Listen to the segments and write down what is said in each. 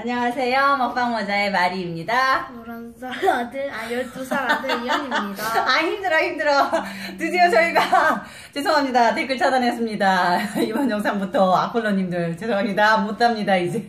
안녕하세요. 먹방 모자의 마리입니다. 노란 살 아들, 아, 12살 아들 이현입니다. 아, 힘들어, 힘들어. 드디어 저희가, 죄송합니다. 댓글 차단했습니다. 이번 영상부터 아폴로님들, 죄송합니다. 못합니다, 이제.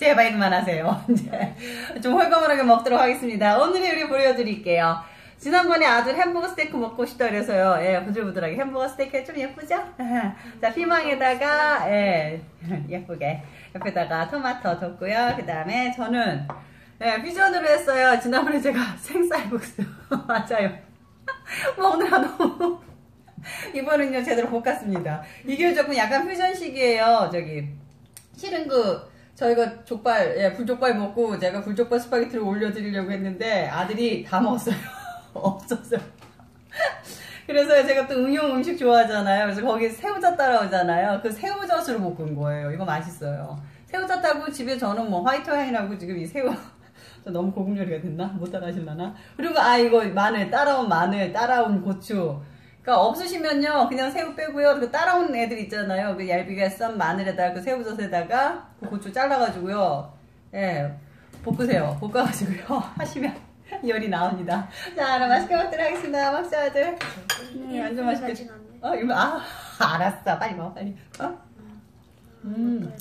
제발 그만 하세요. 이제. 좀 홀가분하게 먹도록 하겠습니다. 오늘의 요리 보여드릴게요. 지난번에 아들 햄버거 스테이크 먹고 싶다 그래서요. 예, 부들부들하게 햄버거 스테이크 좀 예쁘죠? 자, 피망에다가, 예, 예쁘게. 옆에다가 토마토 뒀고요. 그 다음에 저는, 예, 퓨전으로 했어요. 지난번에 제가 생쌀국수. 맞아요. 먹느라 너무. 이번은요, 제대로 볶았습니다. 이게 조금 약간 퓨전식이에요. 저기, 실은 그, 저희가 족발, 예, 불족발 먹고 제가 불족발 스파게티를 올려드리려고 했는데 아들이 다 먹었어요. 없었어요. 그래서 제가 또 응용 음식 좋아하잖아요. 그래서 거기 새우젓 따라오잖아요. 그 새우젓으로 볶은 거예요. 이거 맛있어요. 새우젓 하고 집에 저는 뭐 화이트 와인하고 지금 이 새우 저 너무 고급 요리가 됐나? 못 따라하실라나? 그리고 아 이거 마늘 따라온 마늘 따라온 고추 그러니까 없으시면요 그냥 새우 빼고요 그 따라온 애들 있잖아요 그 얇게 썬 마늘에다가 그 새우젓에다가 그 고추 잘라가지고요 예 볶으세요 볶아가지고요 하시면 열이 나옵니다 자 그럼 맛있게 먹도록 하겠습니다 막스 아들 음, 완전 맛있게 안 돼. 어 이거 아 알았어 빨리 먹어 빨리 어? 음.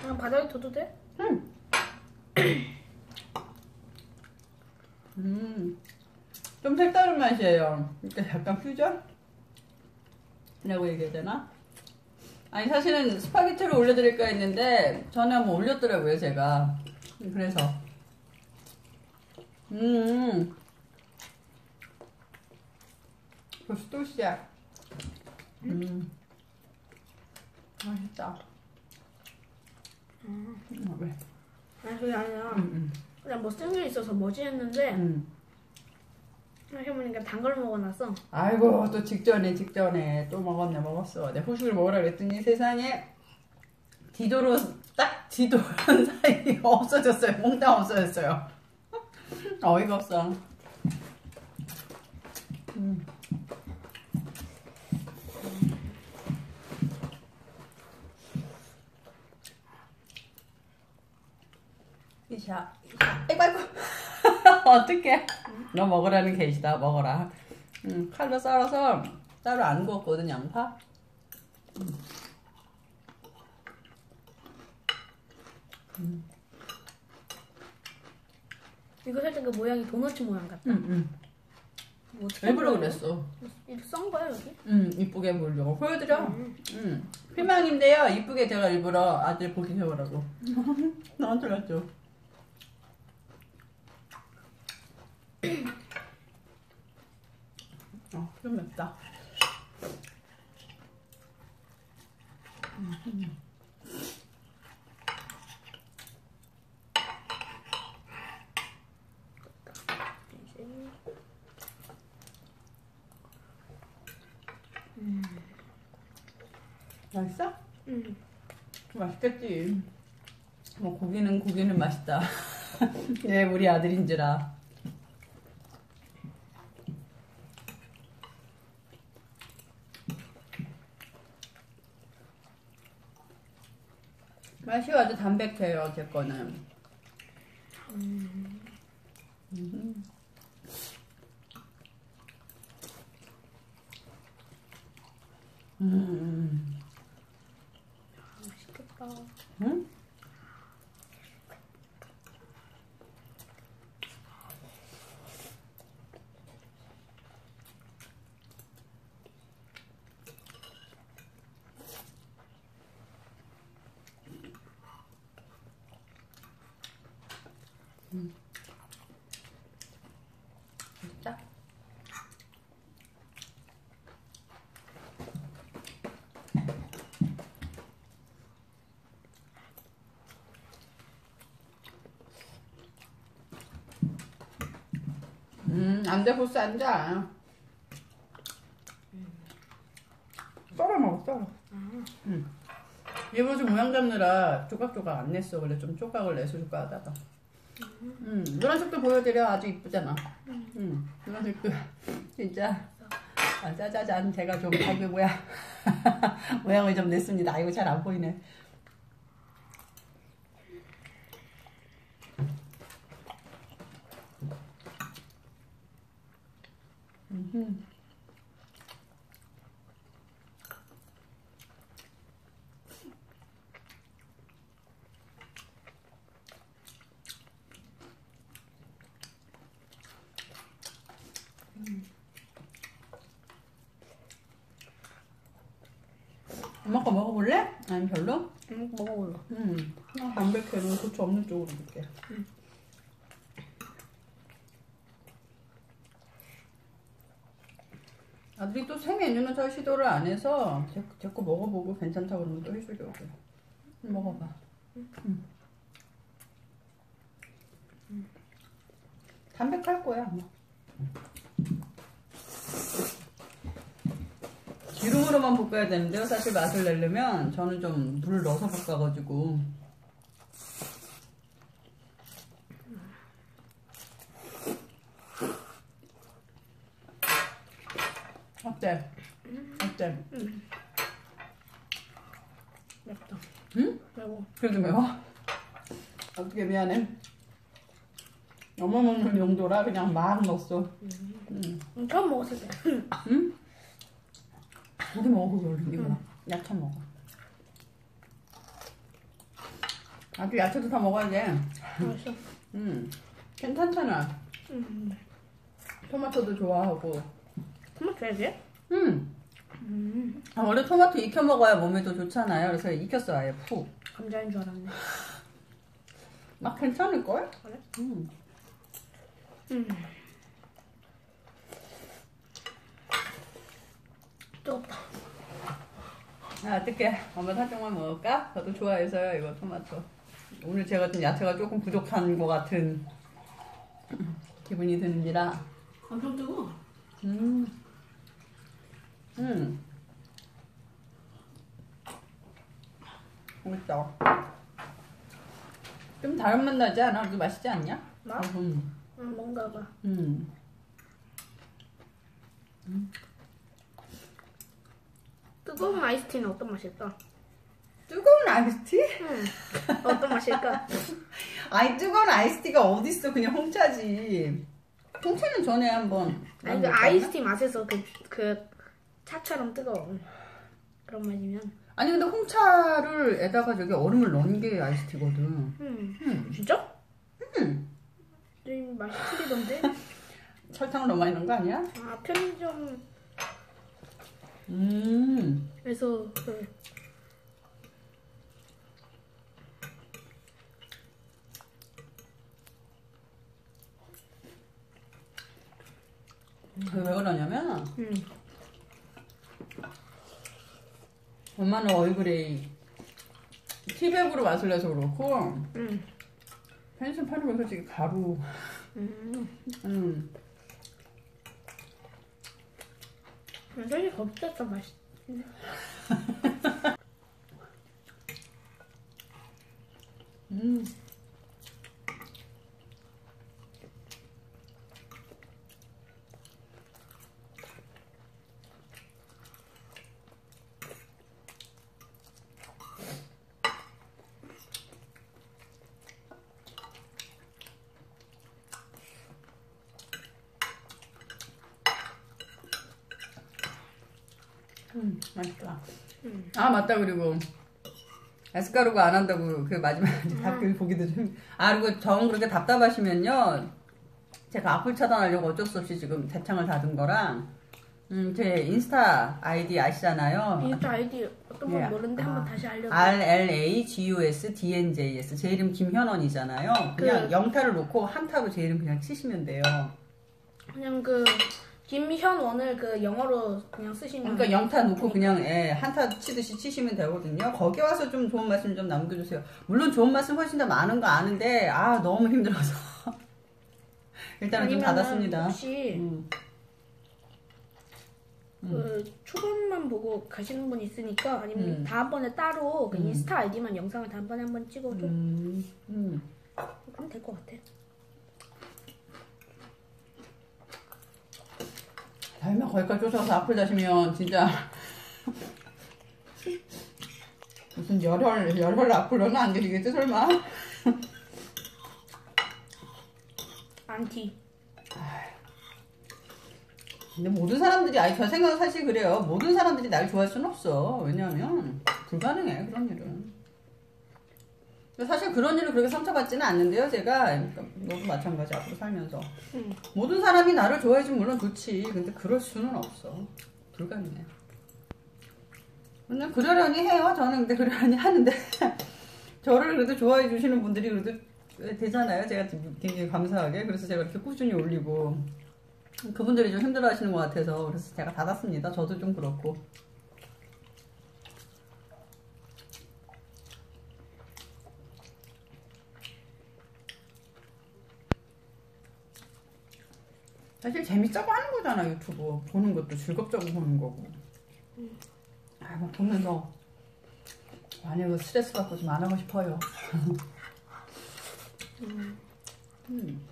그냥 바닥에 둬도 돼? 음. 음. 좀 색다른 맛이에요. 그러니까 약간 퓨전? 라고 얘기해야 되나? 아니, 사실은 스파게티를 올려드릴까 했는데, 전에 한번 올렸더라고요, 제가. 그래서. 음. 벌써 또 시작. 음. 맛있다. 음, 왜? 아니, 그게 아니라, 음, 그냥 뭐쓴게 있어서 뭐지 했는데, 음. 생각해보니까 단 걸 먹어놨어. 아이고 또 직전에 직전에 또 먹었네 먹었어. 내 후식을 먹으라 그랬더니 세상에 디도로 딱 디도란 사이 없어졌어요. 몽땅 없어졌어요. 어이가 없어. 음. 이샤 이샤 아이고 아이고. 어떡해 너 먹으라는 게시다. 먹어라. 음, 칼로 썰어서 따로 안 구웠거든 양파. 이거 살짝 그 모양이 도넛 모양 같다. 응, 응. 뭐 일부러? 그랬어? 이거 썬 거야, 여기? 응 이쁘게 보려고. 보여드려. 음. 응 희망인데요. 이쁘게 제가 일부러 아들 보기 세우라고. 나한테 갔죠 어, 좀 맵다. 맛있어? 음. 맛있겠지. 뭐 고기는 고기는 맛있다. 얘 우리 아들인지라. 맛이 아주 담백해요, 제 거는. 음. 음. 맛있겠다. 응? 음. 진짜? 음, 안 돼, 보스 안 자. 썰어 먹어, 썰어. 응. 얘 벌써 모양 잡느라 조각조각 안 냈어. 원래 좀 조각을 내서 줄까 하다가. 음, 노란색도 보여드려 아주 이쁘잖아. 음, 노란색도 진짜 아, 짜자잔 제가 좀 자기 모양 모양을 좀 냈습니다. 이거 잘 안 보이네. 음흠. 엄마 거 먹어볼래? 아니 별로? 응, 먹어볼라. 음, 나 담백해는 고추 없는 쪽으로 줄게. 아들이 또 새 메뉴는 잘 시도를 안 해서 제, 제거 먹어보고 괜찮다 그러면 또 해주려고. 먹어봐. 음. 음. 담백할 거야 아마. 기름으로만 볶아야 되는데요. 사실 맛을 내려면 저는 좀 물을 넣어서 볶아가지고 어때? 어때? 맵다. 응? 매워. 그래도 매워? 어떻게 미안해. 엄마 먹는 용도라 그냥 막 넣었어. 응. 응, 처음 먹었을 때. 응? 고기 먹어 그거 얼른 이거 야채 먹어. 아주 야채도 다 먹어야 돼. 맛있어. 음, 괜찮잖아. 음. 토마토도 좋아하고. 토마토 해야 음, 음. 아, 원래 토마토 익혀 먹어야 몸에도 좋잖아요. 그래서 익혔어 아예 푹. 감자인 줄 알았네. 막 괜찮을 걸? 그래? 음. 음. 뜨겁다. 아, 어떡해. 엄마 살짝만 먹을까? 저도 좋아해서요, 이거 토마토. 오늘 제가 좀 야채가 조금 부족한 것 같은 기분이 드는지라. 엄청 뜨거워. 음. 음. 맛있다. 좀 다른 맛 나지 않아? 그래도 맛있지 않냐? 맛? 음. 음, 뭔가 봐. 음. 뜨거운 아이스티는 어떤 맛일까? 뜨거운 아이스티? 음. 어떤 맛일까? 아니 뜨거운 아이스티가 어딨어 그냥 홍차지 홍차는 전에 한번 아니 그 아이스티 맛에서 그, 그 차처럼 뜨거워. 그런 맛이면. 아니 근데 홍차를 에다가 저기 얼음을 넣은 게 아이스티거든 음. 음. 진짜? 음. 좀 맛이 틀리던데? 설탕을 너무 많이 넣은 거 아니야? 아 편의점에서 음그 그게 왜 그러냐면 음. 엄마는 얼굴에 티백으로 맛을 내서 그렇고 음. 편의점 파는 건 솔직히 가루 음. 음. 사실 거기가 더 맛있. 음. 음, 맛있다. 음. 아 맞다 그리고 에스카루가 안 한다고 그 마지막 답글 보기도 좀. 아 그리고 정 그렇게 답답하시면요. 제가 악플 차단하려고 어쩔 수 없이 지금 대창을 닫은 거랑 음, 제 인스타 아이디 아시잖아요. 인스타 아이디 어떤 건 예. 모르는데 아. 한번 다시 알려줘. R L A G U S D N J S 제 이름 김현원이잖아요. 그냥 그- 영타를 놓고 한타로 제 이름 그냥 치시면 돼요. 그냥 그 김현원을 그 영어로 그냥 쓰시면 그러니까 영타 놓고 그냥 예, 한타 치듯이 치시면 되거든요. 거기 와서 좀 좋은 말씀 좀 남겨주세요. 물론 좋은 말씀 훨씬 더 많은 거 아는데 아 너무 힘들어서 일단은 좀 닫았습니다. 혹시 음. 그 초반만 보고 가시는 분 있으니까 아니면 음. 다음번에 따로 그 음. 인스타 아이디만 영상을 다음번에 한번 찍어줘. 음, 음. 그럼 될 것 같아. 설마 거기까지 쫓아서 앞을 다시면 진짜 무슨 열혈 열혈 앞으로는 안 되시겠지 설마? 안티. 근데 모든 사람들이 아니 저 생각은 사실 그래요. 모든 사람들이 날 좋아할 수는 없어. 왜냐하면 불가능해 그런 일은. 사실 그런 일을 그렇게 상처받지는 않는데요. 제가 그러니까 너도 마찬가지 앞으로 살면서 응. 모든 사람이 나를 좋아해주면 물론 좋지. 근데 그럴 수는 없어. 불가능해. 그냥 그러려니 해요. 저는 근데 그러려니 하는데 저를 그래도 좋아해 주시는 분들이 그래도 되잖아요. 제가 굉장히 감사하게 그래서 제가 이렇게 꾸준히 올리고 그분들이 좀 힘들어 하시는 것 같아서 그래서 제가 닫았습니다. 저도 좀 그렇고. 사실 재밌자고 하는 거잖아 유튜브. 보는 것도 즐겁자고 보는 거고. 아뭐 보면서 그 스트레스 받고 좀 안 하고 싶어요. 음.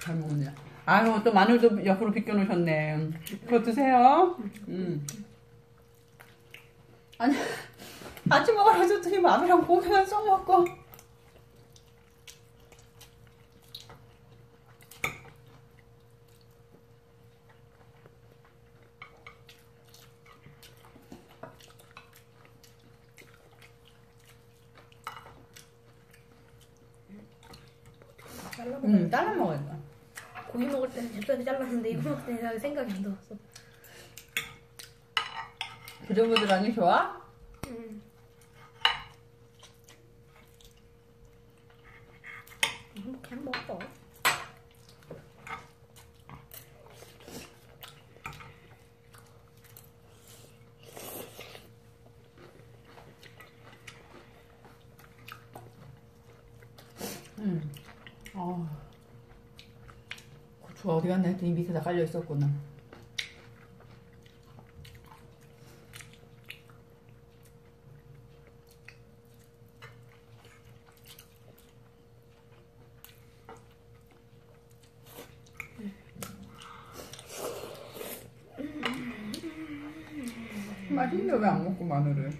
잘 먹네. 아유 또 마늘도 옆으로 비껴 놓으셨네. 그거 드세요. 음. 아니 아침 먹으러 줬더니 마늘이랑 고기만 쏙 먹고 먹어. 음 잘라 먹어야 돼 고기 먹을 때는 잽싸게 잘랐는데 이거 먹을 때는 잘 생각이 안 들었어. 부들부들하니 좋아? 응. 음, 그냥 먹어. 음. 아. 고추가 어디 갔나 했더니 밑에 다 깔려 있었구나. 맛있는데 왜 안 먹고 마늘을?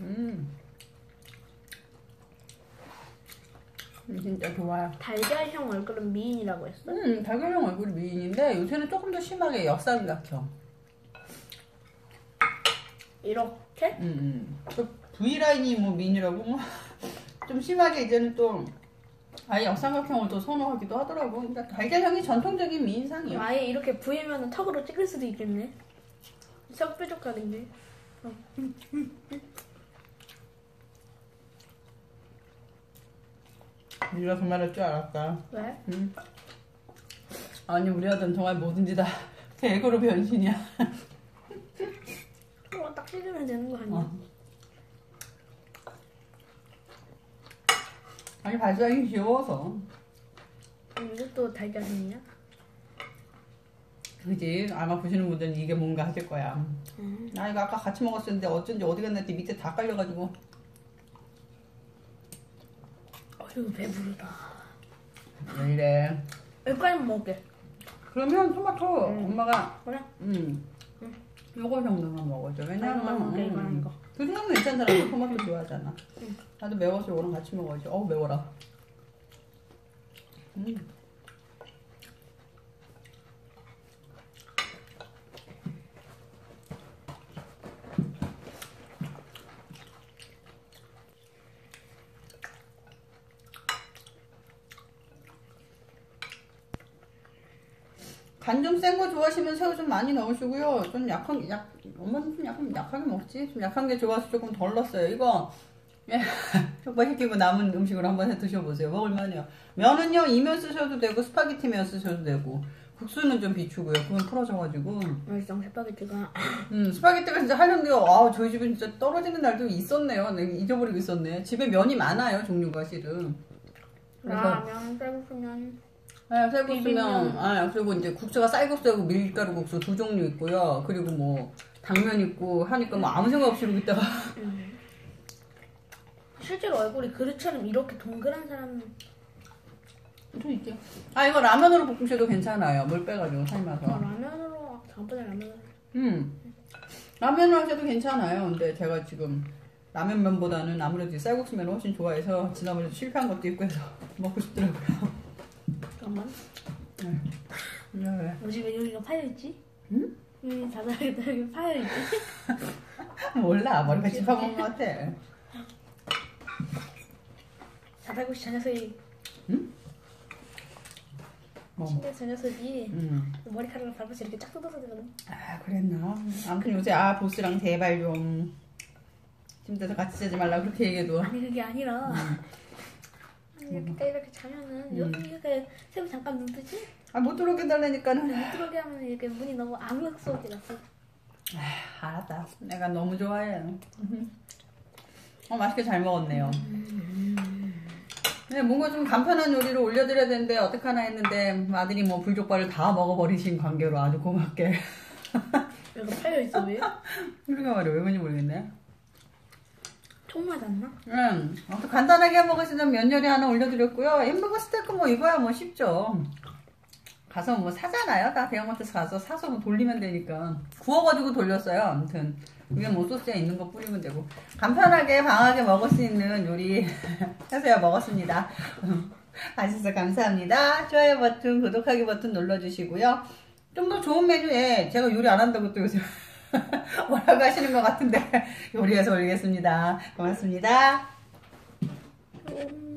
음. 음, 진짜 좋아요. 달걀형 얼굴은 미인이라고 했어? 음, 달걀형 얼굴이 미인인데 요새는 조금 더 심하게 역삼각형. 이렇게? 음, 음. 또 V라인이 뭐 미인이라고 뭐 좀 심하게 이제는 또 아예 역삼각형을 또 선호하기도 하더라고. 그러니까 달걀형이 전통적인 미인상이에요. 아예 이렇게 부으면 턱으로 찍을 수도 있겠네. 썩 뾰족하는 게. 네가 그 말 할 줄 알았다. 왜? 음. 아니 우리 아들은 정말 뭐든지 다 대거로 변신이야. 그거 딱 찍으면 되는 거 아니야? 어. 아니 발상이 귀여워서. 이것도 달걀이냐? 그지 아마 보시는 분들은 이게 뭔가 하실 거야. 음. 나 이거 아까 같이 먹었었는데 어쩐지 어디 갔나 했더니 밑에 다 깔려가지고 어휴 배부르다. 왜 이래. 여기까지 먹게. 그러면 토마토 음. 엄마가 그래? 음 요거 정도만 먹어줘. 왜냐면 먹게, 이거만 음, 이거. 그 정도면 괜찮잖아. 너 토마토 좋아하잖아. 음. 나도 매워서 요거랑 같이 먹어야지. 어우 매워라. 음. 간 좀 센 거 좋아하시면 새우 좀 많이 넣으시고요. 좀 약한 약 엄마는 좀 약간 약하게 먹지. 좀 약한 게 좋아서 조금 덜 넣었어요. 이거 예, 족발시키고 남은 음식으로 한번 해 드셔보세요. 먹을만해요. 면은요 이면 쓰셔도 되고 스파게티 면 쓰셔도 되고 국수는 좀 비추고요. 그건 풀어져가지고 맛있어 스파게티가. 음 스파게티가 진짜 하는데요. 아 저희 집에 진짜 떨어지는 날도 있었네요. 내가 잊어버리고 있었네. 집에 면이 많아요 종류가 실은. 그래서 라면, 쌀국수면. 네, 쌀국수면. 아, 그리고 이제 국수가 쌀국수하고 밀가루 국수 두 종류 있고요. 그리고 뭐, 당면 있고 하니까 뭐 아무 생각 없이 이러고 있다가, 음. 실제로 얼굴이 그릇처럼 이렇게 동그란 사람 좀 있죠. 아 이거 라면으로 볶으셔도 괜찮아요. 물 빼가지고 삶아서. 라면으로 다음번에 라면으로 음. 라면을 하셔도 괜찮아요. 근데 제가 지금 라면면보다는 아무래도 이 쌀국수면을 훨씬 좋아해서 지난번에 실패한 것도 있고 해서 먹고 싶더라고요. 잠깐만 네. 뭐지 왜 여기가 파여있지? 응? 여기 자다하게 여기 파여있지? 몰라. 머리가 짚어본 것 같아. 자다고시 저 녀석이 뭐. 침대 저 녀석이 음. 머리카락을 밟아서 이렇게 쫙 뜯어서 되거든 아 그랬나? 아무튼 요새 아 보스랑 제발 좀 침대에서 같이 자지 말라 그렇게 얘기해도 아니 그게 아니라 음. 이렇게 이렇게 자면은 음. 여기 이렇게 새우 잠깐 눈 뜨지? 아못 들어오게 달라니까는 못 들어오게 하면 이렇게 문이 너무 아무렇게 쏘게 났어 아, 알았다. 내가 너무 좋아해. 어 맛있게 잘 먹었네요. 네, 뭔가 좀 간편한 요리를 올려드려야 되는데 어떡하나 했는데 아들이 뭐 불족발을 다 먹어버리신 관계로 아주 고맙게 여기가 파여있어 왜? 우리가 말이야 왜 그런지 모르겠네. 총 맞았나? 응, 아무튼 간단하게 먹으시는 면 요리 하나 올려드렸고요. 햄버거 스테이크 뭐 이거야 뭐 쉽죠. 가서 뭐 사잖아요. 다 대형마트 가서 사서 뭐 돌리면 되니까. 구워가지고 돌렸어요. 아무튼 위에 뭐 소스에 있는 거 뿌리면 되고 간편하게 방하게 먹을 수 있는 요리 해서야 먹었습니다. 아셔서 감사합니다. 좋아요 버튼, 구독하기 버튼 눌러주시고요. 좀 더 좋은 메뉴에 제가 요리 안 한다고 또 요새 뭐라고 하시는 것 같은데 요리해서 올리겠습니다. 고맙습니다. 음.